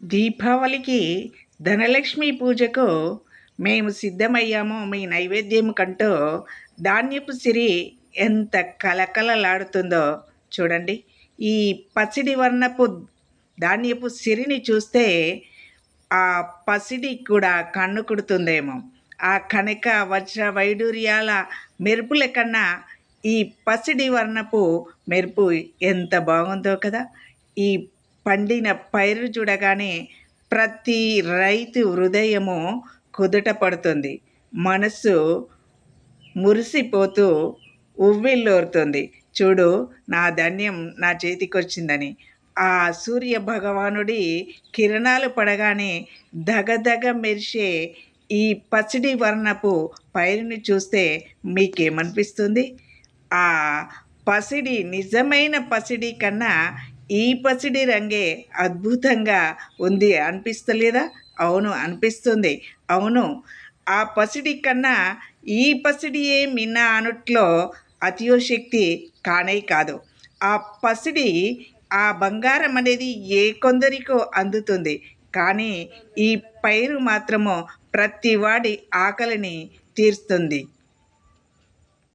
దీపావళికి ధనలక్ష్మి పూజకు మేము సిద్ధమయ్యాము. మీ నైవేద్యం కంటూ ధాన్యపు సిరి ఎంత కలకలలాడుతుందో చూడండి. ఈ పసిడి వర్ణపు ధాన్యపు సిరిని చూస్తే ఆ పసిడి కూడా కన్ను కుడుతుందేమో. ఆ కనక వజ్ర వైడూర్యాల మెరుపుల కన్నా ఈ పసిడి వర్ణపు మెరుపు ఎంత బాగుందో కదా. ఈ పండిన పైరు చూడగానే ప్రతి రైతు హృదయము కుదుట పడుతుంది. మనస్సు మురిసిపోతూ ఉవ్విల్లోరుతుంది చూడు నా ధాన్యం నా చేతికొచ్చిందని. ఆ సూర్య భగవానుడి కిరణాలు పడగానే దగదగ మెరిసే ఈ పసిడి వర్ణపు పైరుని చూస్తే మీకేమనిపిస్తుంది? ఆ పసిడి నిజమైన పసిడి కన్నా ఈ పసిడి రంగే అద్భుతంగా ఉంది. అనిపిస్తలేదా? అవును అనిపిస్తుంది. అవును ఆ పసిడి కన్నా ఈ పసిడియే మిన్న అనుట్లో అతియోశక్తి కానే కాదు. ఆ పసిడి ఆ బంగారం అనేది ఏ కొందరికో అందుతుంది. కానీ ఈ పైరు మాత్రము ప్రతి వాడి ఆకలిని తీరుస్తుంది.